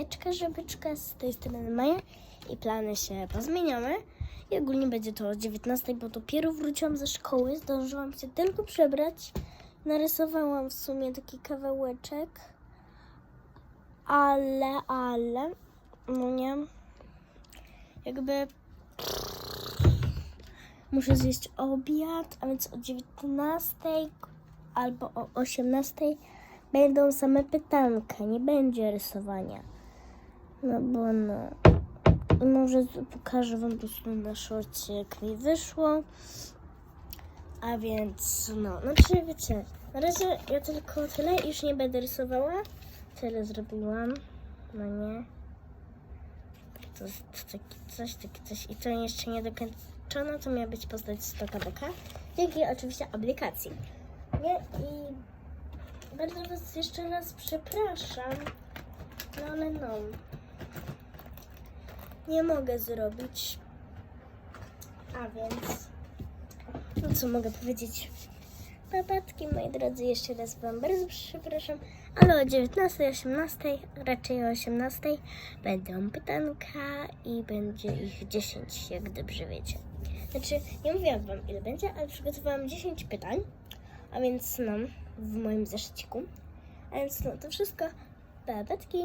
Byczka, żebyczka, z tej strony Maja i plany się pozmieniamy. I ogólnie będzie to o 19, bo dopiero wróciłam ze szkoły, zdążyłam się tylko przebrać. Narysowałam w sumie taki kawałeczek, ale, ale, no nie, jakby muszę zjeść obiad, a więc o 19 albo o 18 będą same pytanka, nie będzie rysowania. No bo no. I może pokażę wam po prostu na szocie, jak mi wyszło. A więc no, znaczy wiecie, na razie ja tylko tyle już nie będę rysowała. Tyle zrobiłam. No nie. To jest taki coś, taki coś. I to jeszcze nie dokończono, to miała być postać z Toka Dzięki oczywiście aplikacji. Nie? I bardzo was jeszcze raz przepraszam. No ale no. Nie mogę zrobić. A więc. No co mogę powiedzieć? Papatki, moi drodzy, jeszcze raz Wam bardzo przepraszam, ale o 19, 18, raczej o 18 będą pytanka i będzie ich 10, jak dobrze wiecie. Znaczy, nie mówiłam Wam ile będzie, ale przygotowałam 10 pytań, a więc no, w moim zeszyciku. A więc no, to wszystko. Papatki.